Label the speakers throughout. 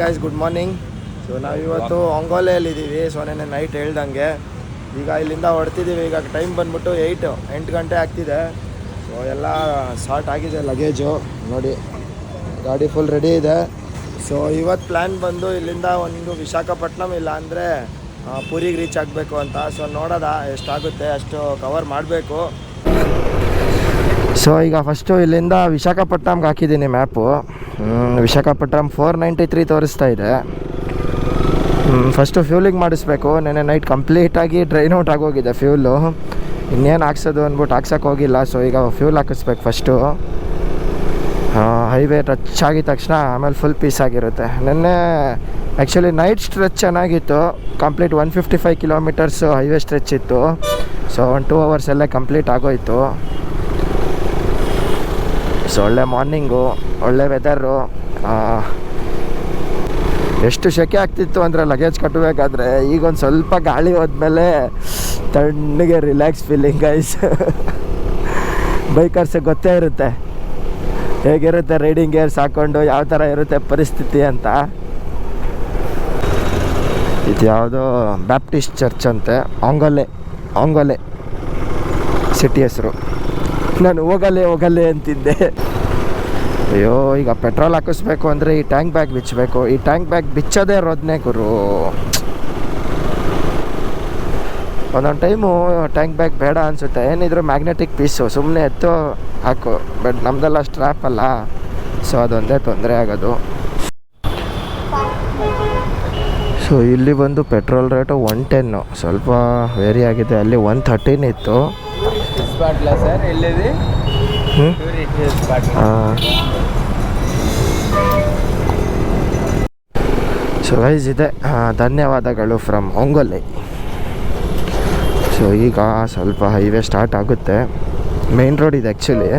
Speaker 1: Guys good morning so ನಾವು ಇವತ್ತು ಅಂಗೋಲೆಯಲ್ಲಿದ್ದೀವಿ so ನೆನೆ ನೈಟ್ ಹೇಳ್ದಂಗೆ. ಈಗ ಇಲ್ಲಿಂದ ಹೊಡ್ತಿದ್ದೀವಿ ಈಗ ಟೈಮ್ ಬಂದ್ಬಿಟ್ಟು ಏಯ್ಟ್ ಎಂಟು ಗಂಟೆ ಆಗ್ತಿದೆ. ಸೊ ಎಲ್ಲ ಸಾರ್ಟ್ ಆಗಿದೆ ಲಗೇಜು ನೋಡಿ, ಗಾಡಿ ಫುಲ್ ರೆಡಿ ಇದೆ. ಸೊ ಇವತ್ತು ಪ್ಲ್ಯಾನ್ ಬಂದು ಇಲ್ಲಿಂದ ಒಂದು ವಿಶಾಖಪಟ್ಟಣಂ ಇಲ್ಲ ಅಂದರೆ ಪುರಿಗೆ ರೀಚ್ ಆಗಬೇಕು ಅಂತ. ಸೊ ನೋಡೋದ ಎಷ್ಟಾಗುತ್ತೆ, ಅಷ್ಟು ಕವರ್ ಮಾಡಬೇಕು. ಸೊ ಈಗ ಫಸ್ಟು ಇಲ್ಲಿಂದ ವಿಶಾಖಪಟ್ಟಣಂಗೆ ಹಾಕಿದ್ದೀನಿ map Visakhapatnam four ninety three ತೋರಿಸ್ತಾ ಇದೆ. ಫಸ್ಟು ಫ್ಯೂಲಿಂಗ್ ಮಾಡಿಸ್ಬೇಕು. ನೆನ್ನೆ ನೈಟ್ ಕಂಪ್ಲೀಟಾಗಿ ಡ್ರೈನ್ ಔಟ್ ಆಗೋಗಿದೆ ಫ್ಯೂಲು ಇನ್ನೇನು ಹಾಕ್ಸೋದು ಅಂದ್ಬಿಟ್ಟು ಹಾಕ್ಸೋಕೆ ಹೋಗಿಲ್ಲ. ಸೊ ಈಗ ಫ್ಯೂಲ್ ಹಾಕಿಸ್ಬೇಕು ಫಸ್ಟು ಹೈವೇ ಟಚ್ ಆಗಿದ ತಕ್ಷಣ ಆಮೇಲೆ ಫುಲ್ ಪೀಸ್ ಆಗಿರುತ್ತೆ. ನೆನ್ನೆ ಆ್ಯಕ್ಚುಲಿ ನೈಟ್ ಸ್ಟ್ರೆಚ್ ಚೆನ್ನಾಗಿತ್ತು. Complete one fifty five kilometres highway stretch ಇತ್ತು ಸೊ ಒನ್ ಟೂ ಅವರ್ಸಲ್ಲೇ ಕಂಪ್ಲೀಟ್ ಆಗೋಯ್ತು. ಸೊ ಒಳ್ಳೆ ಮಾರ್ನಿಂಗು ಒಳ್ಳೆ ವೆದರು ಎಷ್ಟು ಸೆಕೆ ಆಗ್ತಿತ್ತು ಅಂದರೆ ಲಗೇಜ್ ಕಟ್ಟಬೇಕಾದ್ರೆ ಈಗ ಒಂದು ಸ್ವಲ್ಪ ಗಾಳಿ ಹೋದ್ಮೇಲೆ ತಣ್ಣಗೆ ರಿಲ್ಯಾಕ್ಸ್ ಫೀಲಿಂಗ್ ಗೈಸ್ ಬೈಕರ್ಸಿಗೆ ಗೊತ್ತೇ ಇರುತ್ತೆ. ಹೇಗಿರುತ್ತೆ ರೈಡಿಂಗ್ ಗೇರ್ಸ್ ಹಾಕ್ಕೊಂಡು ಯಾವ ಥರ ಇರುತ್ತೆ ಪರಿಸ್ಥಿತಿ ಅಂತ. ಇದು ಯಾವುದೋ ಬ್ಯಾಪ್ಟಿಸ್ಟ್ ಚರ್ಚ್ ಅಂತೆ, ಆಂಗೊಲೆ ಆಂಗೊಲೆ ಸಿಟಿ ಹೆಸರು. ನಾನು ಹೋಗಲ್ಲೇ ಹೋಗಲ್ಲೇ ಅಂತಿದ್ದೆ. ಅಯ್ಯೋ, ಈಗ ಪೆಟ್ರೋಲ್ ಹಾಕಿಸ್ಬೇಕು ಅಂದರೆ ಈ ಟ್ಯಾಂಕ್ ಬ್ಯಾಗ್ ಬಿಚ್ಚಬೇಕು ಈ ಟ್ಯಾಂಕ್ ಬ್ಯಾಗ್ ಬಿಚ್ಚೋದೇ ಇರೋದನ್ನೇ ಗುರು. ಒಂದೊಂದು ಟೈಮು ಟ್ಯಾಂಕ್ ಬ್ಯಾಗ್ ಬೇಡ ಅನಿಸುತ್ತೆ. ಏನಿದ್ರು ಮ್ಯಾಗ್ನೆಟಿಕ್ ಪೀಸು ಸುಮ್ಮನೆ ಎತ್ತು ಹಾಕು. ಬಟ್ ನಮ್ದೆಲ್ಲ ಸ್ಟ್ರ್ಯಾಪ್ ಅಲ್ಲ. ಸೊ ಅದೊಂದೇ ತೊಂದರೆ ಆಗೋದು. ಸೊ ಇಲ್ಲಿ ಬಂದು ಪೆಟ್ರೋಲ್ ರೇಟು ಒನ್ ಟೆನ್ನು. ಸ್ವಲ್ಪ ವೇರಿ ಆಗಿದೆ ಅಲ್ಲಿ ಒನ್ ಥರ್ಟೀನ್ ಇತ್ತು.
Speaker 2: ಟೂರಿಸ್ಟ್ ಸ್ಪಾಟ್
Speaker 1: ಸೊ ವೈಸ್ ಇದೆ ಧನ್ಯವಾದಗಳು ಫ್ರಮ್ ಹೊಂಗೊಲ್ಲಿ ಸೊ ಈಗ ಸ್ವಲ್ಪ ಹೈವೇ ಸ್ಟಾರ್ಟ್ ಆಗುತ್ತೆ. ಮೇನ್ ರೋಡ್ ಇದೆ ಆ್ಯಕ್ಚುಲಿ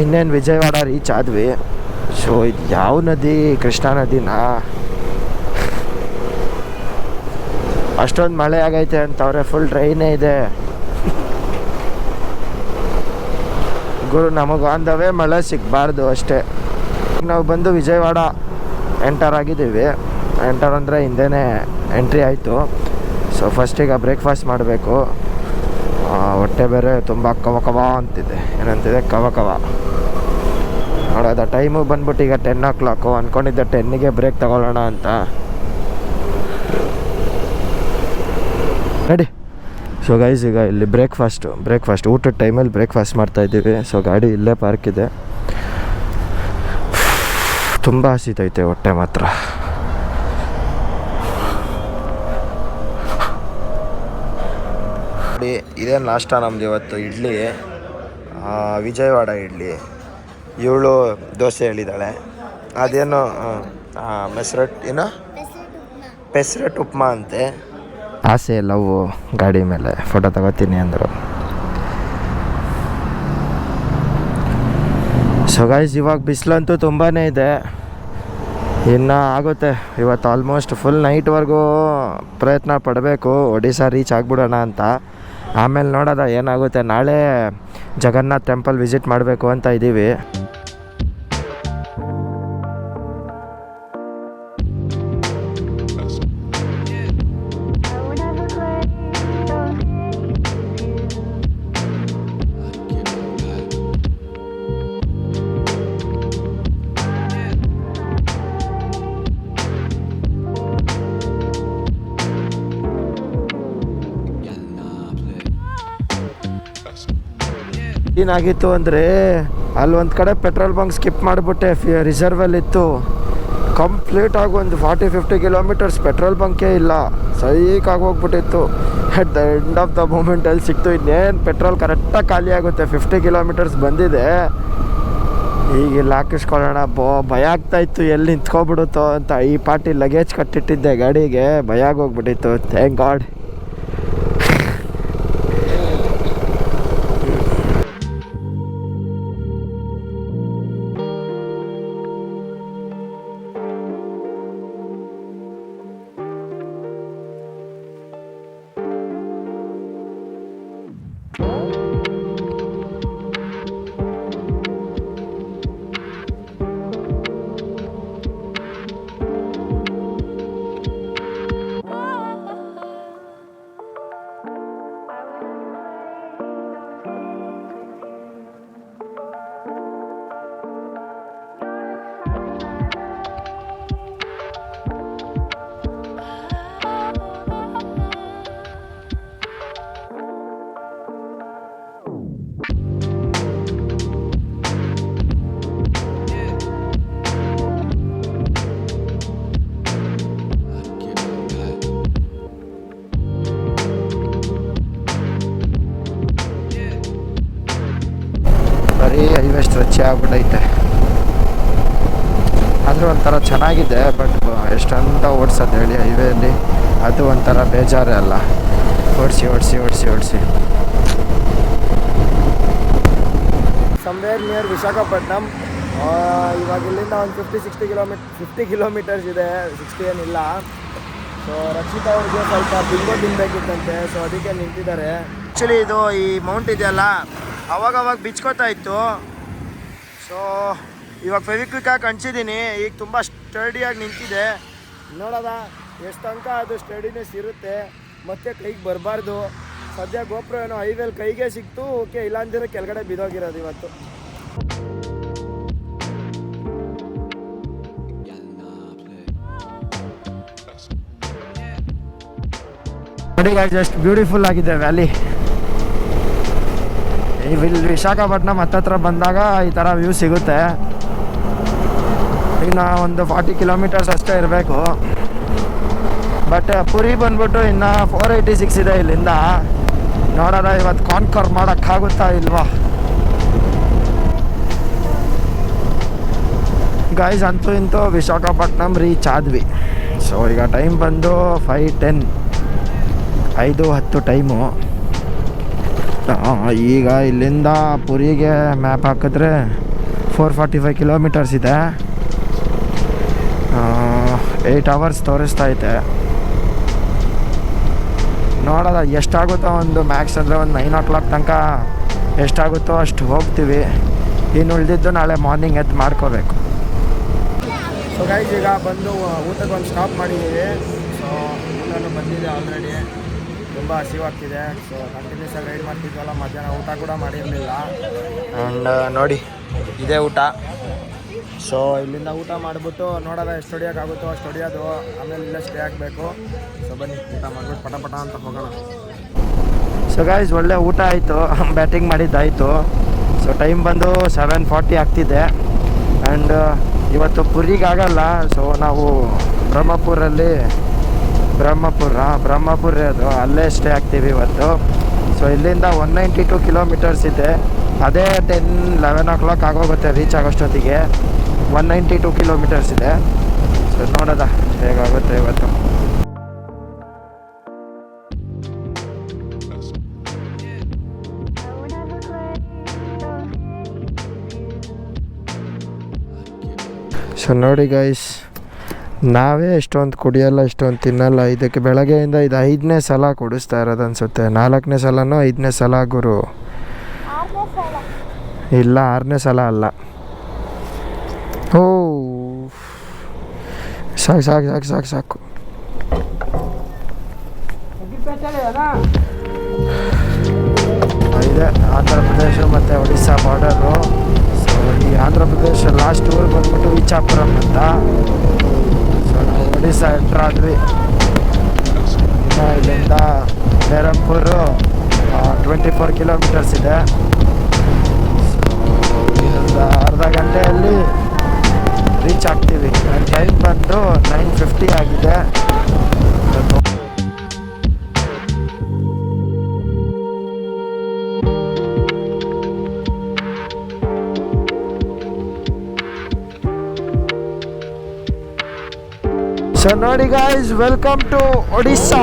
Speaker 1: ಇನ್ನೇನು ವಿಜಯವಾಡ ರೀಚ್ ಆದ್ವಿ. ಸೊ ಇದು ಯಾವ ನದಿ? ಕೃಷ್ಣಾ ನದಿನಾ? ಅಷ್ಟೊಂದು ಮಳೆ ಆಗೈತೆ ಅಂತವ್ರೆ ಫುಲ್ ಡ್ರೈನೇ ಇದೆ. ಗುರು, ನಮಗೆ ಅಂದವೇ ಮಳೆ ಸಿಗಬಾರ್ದು ಅಷ್ಟೇ. ನಾವು ಬಂದು ವಿಜಯವಾಡ ಎಂಟರ್ ಆಗಿದ್ದೀವಿ. ಎಂಟರ್ ಅಂದರೆ ಹಿಂದೆನೇ ಎಂಟ್ರಿ ಆಯಿತು. ಸೊ ಫಸ್ಟಿಗೆ ಬ್ರೇಕ್ಫಾಸ್ಟ್ ಮಾಡಬೇಕು. ಹೊಟ್ಟೆ ಬೇರೆ ತುಂಬ ಕವ ಕವ ಅಂತಿದೆ. ಏನಂತಿದೆ? ಕವ ಕವ. ನೋಡೋದ ಟೈಮು ಬಂದ್ಬಿಟ್ಟು ಈಗ ಟೆನ್ ಓ ಕ್ಲಾಕು ಅಂದ್ಕೊಂಡಿದ್ದೆ ಟೆನ್ನಿಗೆ ಬ್ರೇಕ್ ತಗೊಳ್ಳೋಣ ಅಂತ. ನಡಿ ಸೊ ಗೈಸ್ ಈಗ ಇಲ್ಲಿ ಬ್ರೇಕ್ಫಾಸ್ಟು ಬ್ರೇಕ್ಫಾಸ್ಟ್ ಊಟದ ಟೈಮಲ್ಲಿ ಬ್ರೇಕ್ಫಾಸ್ಟ್ ಮಾಡ್ತಾ ಇದ್ದೀವಿ. ಸೊ ಗಾಡಿ ಇಲ್ಲೇ ಪಾರ್ಕಿದೆ ತುಂಬ ಹಸಿತೈತೆ ಹೊಟ್ಟೆ ಮಾತ್ರ. ನೋಡಿ ಇದೇ ನಾಷ್ಟ ನಮ್ದು ಇವತ್ತು? ಇಡ್ಲಿ ವಿಜಯವಾಡ ಇಡ್ಲಿ. ಇವಳು ದೋಸೆ ಹೇಳಿದ್ದಾಳೆ ಅದೇನು ಮೆಸ್ರಟ್, ಏನು? ಪೆಸ್ರಟ್ ಉಪ್ಮಾ ಅಂತೆ. ಆಸೆ, ಲವ್, ಗಾಡಿ ಮೇಲೆ ಫೋಟೋ ತಗೋತೀನಿ ಅಂದರು. ಸೊ ಗೈಸ್ ಇವಾಗ ಬಿಸಿಲಂತೂ ತುಂಬಾ ಇದೆ. ಇನ್ನು ಆಗುತ್ತೆ. ಇವತ್ತು ಆಲ್ಮೋಸ್ಟ್ ಫುಲ್ ನೈಟ್ವರೆಗೂ ಪ್ರಯತ್ನ ಪಡಬೇಕು. ಒಡಿಶಾ ರೀಚ್ ಆಗಿಬಿಡೋಣ ಅಂತ. ಆಮೇಲೆ ನೋಡೋದ ಏನಾಗುತ್ತೆ? ನಾಳೆ ಜಗನ್ನಾಥ್ ಟೆಂಪಲ್ ವಿಸಿಟ್ ಮಾಡಬೇಕು ಅಂತ ಇದ್ದೀವಿ ಏನಾಗಿತ್ತು ಅಂದರೆ ಅಲ್ಲಿ ಒಂದು ಕಡೆ ಪೆಟ್ರೋಲ್ ಬಂಕ್ ಸ್ಕಿಪ್ ಮಾಡಿಬಿಟ್ಟೆ, ಫಿ ರಿಸರ್ವಲ್ಲಿತ್ತು ಕಂಪ್ಲೀಟಾಗಿ ಒಂದು ಫಾರ್ಟಿ, ಫಿಫ್ಟಿ ಕಿಲೋಮೀಟರ್ಸ್ ಪೆಟ್ರೋಲ್ ಬಂಕೇ ಇಲ್ಲ. ಸೈಕಾಗಿ ಹೋಗ್ಬಿಟ್ಟಿತ್ತು. At the end of the ಮೂಮೆಂಟಲ್ಲಿ ಸಿಕ್ತು. ಇನ್ನೇನು ಪೆಟ್ರೋಲ್ ಕರೆಕ್ಟಾಗಿ ಖಾಲಿ ಆಗುತ್ತೆ, ಫಿಫ್ಟಿ ಕಿಲೋಮೀಟರ್ಸ್ ಬಂದಿದೆ. ಈಗ ಇಲ್ಲಿ ಹಾಕಿಸ್ಕೊಳ್ಳೋಣ ಬೋ, ಭಯ ಆಗ್ತಾ ಇತ್ತು. ಎಲ್ಲಿ ನಿಂತ್ಕೊಬಿಡುತ್ತೋ ಅಂತ ಈ ಪಾರ್ಟಿ ಲಗೇಜ್ ಕಟ್ಟಿಟ್ಟಿದ್ದೆ ಗಾಡಿಗೆ. ಭಯ ಆಗೋಗ್ಬಿಟ್ಟಿತ್ತು ಥ್ಯಾಂಕ್ ಗಾಡ್ ಸ್ಟ್ರೆಚ್ ಆಗ್ಬಿಟ್ಟೈತೆ ಆದರೂ ಒಂಥರ ಚೆನ್ನಾಗಿದೆ, ಬಟ್ ಎಷ್ಟಂತ ಓಡಿಸೋದು ಹೇಳಿ ಹೈವೇಲಿ ಅದು ಒಂಥರ ಬೇಜಾರೇ ಅಲ್ಲ. ಓಡಿಸಿ ಓಡಿಸಿ ಓಡಿಸಿ ಓಡಿಸಿ. ಸಮ್ವೇರ್ ನಿಯರ್ ವಿಶಾಖಪಟ್ಟಣಂ ಇವಾಗ ಇಲ್ಲಿಂದ ಒಂದು fifty sixty kilometre fifty kilometres ಇದೆ. ಸಿಕ್ಸ್ಟಿ ಏನಿಲ್ಲ. ಸೊ ರಕ್ಷಿತ್ ಅವ್ರಿಗೆ ಸ್ವಲ್ಪ ಬಿಂಗೋ ತಿನ್ಬೇಕಿತ್ತಂತೆ. ಸೊ ಅದಕ್ಕೆ ನಿಂತಿದ್ದಾರೆ. ಆ್ಯಕ್ಚುಲಿ ಇದು ಈ ಮೌಂಟ್ ಇದೆಯಲ್ಲ, ಅವಾಗವಾಗ ಅವಾಗ ಬಿಚ್ಕೋತಾ ಇತ್ತು. ಸೊ ಇವಾಗ ಫೆವಿಕ್ವಿಕ್ಕಾಗಿ ಕಂಚಿದ್ದೀನಿ ಈಗ ತುಂಬ ಸ್ಟಡಿಯಾಗಿ ನಿಂತಿದೆ. ನೋಡೋದ ಎಷ್ಟು ತನಕ ಅದು ಸ್ಟಡಿನೆಸ್ ಇರುತ್ತೆ. ಮತ್ತೆ ಕೈಗೆ ಬರಬಾರ್ದು. ಸದ್ಯ ಗೋಪುರ ಏನೋ ಐವೇಲ್ ಕೈಗೆ ಸಿಕ್ತು. ಓಕೆ, ಇಲ್ಲಾಂದಿರ ಕೆಳಗಡೆ ಬಿದ್ದೋಗಿರೋದು ಇವತ್ತು. ಜಸ್ಟ್ ಬ್ಯೂಟಿಫುಲ್ ಆಗಿದೆ ವ್ಯಾಲಿ. ಇಲ್ಲಿ ವಿಶಾಖಪಟ್ಟಣಂ ಹತ್ತತ್ರ ಬಂದಾಗ ಈ ಥರ ವ್ಯೂ ಸಿಗುತ್ತೆ. ಇನ್ನು ಒಂದು ಫಾರ್ಟಿ ಕಿಲೋಮೀಟರ್ಸ್ ಅಷ್ಟೇ ಇರಬೇಕು. ಬಟ್ ಪುರಿ ಬಂದ್ಬಿಟ್ಟು ಇನ್ನು ಫೋರ್ ಏಯ್ಟಿ ಸಿಕ್ಸ್ ಇದೆ ಇಲ್ಲಿಂದ. ನೋಡೋಣ ಇವತ್ತು ಕಾನ್ಕರ್ ಮಾಡೋಕ್ಕಾಗುತ್ತಾ ಇಲ್ವಾ? ಗೈಸ್ ಅಂತೂ ಇಂತೂ ವಿಶಾಖಪಟ್ಟಣಂ ರೀಚ್ ಆದ್ವಿ. ಸೊ ಈಗ ಟೈಮ್ ಬಂದು ಫೈ ಟೆನ್ ಐದು ಹತ್ತು ಟೈಮು ಈಗ ಇಲ್ಲಿಂದ ಪುರಿಗೆ ಮ್ಯಾಪ್ ಹಾಕಿದ್ರೆ ಫೋರ್ ಫಾರ್ಟಿ ಫೈವ್ ಕಿಲೋಮೀಟರ್ಸ್ ಇದೆ ಏಯ್ಟ್ ಅವರ್ಸ್ ತೋರಿಸ್ತಾ ಐತೆ ನೋಡೋದ ಎಷ್ಟಾಗುತ್ತೋ ಒಂದು ಮ್ಯಾಕ್ಸ್ ಅಂದರೆ ಒಂದು ನೈನ್ ಓ ಕ್ಲಾಕ್ ತನಕ ಎಷ್ಟಾಗುತ್ತೋ ಅಷ್ಟು ಹೋಗ್ತೀವಿ. ಇನ್ನು ಉಳಿದಿದ್ದು ನಾಳೆ ಮಾರ್ನಿಂಗ್ ಎದ್ದು ಮಾಡ್ಕೋಬೇಕು. ಸೊ ಗೈಸ್ ಈಗ ಬಂದು ಊಟಕ್ಕೆ ಒಂದು ಸ್ಟಾಪ್ ಮಾಡಿದ್ದೀವಿ ಸೊ ಊಟನೂ ಬಂದಿದೆ ಆಲ್ರೆಡಿ ತುಂಬ ಹಸಿವಾಗ್ತಿದೆ. ಸೊ ಕಂಟಿನ್ಯೂಸ್ ಆಗಿ ರೈಡ್ ಮಾಡ್ತಿದ್ವಲ್ಲ ಮಧ್ಯಾಹ್ನ ಊಟ ಕೂಡ ಮಾಡಿರಲಿಲ್ಲ. ಆ್ಯಂಡ್ ನೋಡಿ ಇದೇ ಊಟ. ಸೊ ಇಲ್ಲಿಂದ ಊಟ ಮಾಡಿಬಿಟ್ಟು ನೋಡೋದ ಎಷ್ಟು ಹೊಡಿಯೋಕ್ಕಾಗುತ್ತೋ ಅಷ್ಟು ಹೊಡಿಯೋದು. ಆಮೇಲೆ ಇಲ್ಲೇ ಸ್ಟೇ ಆಗಬೇಕು. ಸೊ ಬನ್ನಿ ಊಟ ಮಾಡಿಬಿಟ್ಟು ಪಟ ಪಟ ಅಂತ ಹೋಗೋಣ. ಸೊ ಗಾಯ್ಸ್ ಒಳ್ಳೆ ಊಟ ಆಯಿತು. ಬ್ಯಾಟಿಂಗ್ ಮಾಡಿದ್ದಾಯಿತು. ಸೊ ಟೈಮ್ ಬಂದು ಸೆವೆನ್ ಫಾರ್ಟಿ ಆಗ್ತಿದೆ. ಆ್ಯಂಡ್ ಇವತ್ತು ಪುರಿಗಾಗಲ್ಲ ಸೊ ನಾವು ಬ್ರಹ್ಮಪುರಲ್ಲಿ ಬ್ರಹ್ಮಪುರ ಬ್ರಹ್ಮಪುರ ಅದು. ಅಲ್ಲೇ ಸ್ಟೇ ಆಗ್ತೀವಿ ಇವತ್ತು. ಸೊ ಇಲ್ಲಿಂದ ಒನ್ ನೈಂಟಿ ಟು ಕಿಲೋಮೀಟರ್ಸ್ ಇದೆ. ಅದೇ ಟೆನ್ ಲೆವೆನ್ ಓ ಕ್ಲಾಕ್ ಆಗೋಗುತ್ತೆ ರೀಚ್ ಆಗೋಷ್ಟೊತ್ತಿಗೆ. ಒನ್ ನೈಂಟಿ ಟು ಕಿಲೋಮೀಟರ್ಸ್ ಇದೆ. ಸೊ ನೋಡೋದ ಹೇಗಾಗುತ್ತೆ ಇವತ್ತು. ಸೊ ನೋಡಿ ಗೈಸ್ ನಾವೇ ಇಷ್ಟೊಂದು ಕುಡಿಯಲ್ಲ, ಇಷ್ಟೊಂದು ತಿನ್ನಲ್ಲ, ಇದಕ್ಕೆ ಬೆಳಗ್ಗೆಯಿಂದ ಇದು ಐದನೇ ಸಲ ಕುಡಿಸ್ತಾ ಇರೋದು ಅನಿಸುತ್ತೆ. ನಾಲ್ಕನೇ ಸಲನೋ, ಐದನೇ ಸಲ ಗುರು? ಇಲ್ಲ, ಆರನೇ ಸಲ ಅಲ್ಲ. ಓ ಸಾಕು ಸಾಕು ಸಾಕು ಸಾಕು ಸಾಕು. ಇದೆ, ಆಂಧ್ರ ಪ್ರದೇಶ ಮತ್ತು ಒಡಿಸ್ಸಾ ಬಾರ್ಡರು ಸೊ ಈ ಆಂಧ್ರ ಪ್ರದೇಶ ಲಾಸ್ಟ್ ಊರು ಬಂದ್ಬಿಟ್ಟು ವಿಚಾಪುರಂ ಅಂತ. ಆದ್ವಿ ಇನ್ನು ಇಲ್ಲಿಂದ ಬೇರಂಪುರು ಟ್ವೆಂಟಿ ಫೋರ್ ಕಿಲೋಮೀಟರ್ಸ್ ಇದೆ. ಸೊ ಅರ್ಧ ಗಂಟೆಯಲ್ಲಿ ರೀಚ್ ಆಗ್ತೀವಿ. ಟೈಮ್ ಬಂದು ನೈನ್ ಫಿಫ್ಟಿ ಆಗಿದೆ. ಸೊ ನೋಡಿ ಗಾಯ್ಸ್ ವೆಲ್ಕಮ್ ಟು ಒಡಿಸ್ಸಾ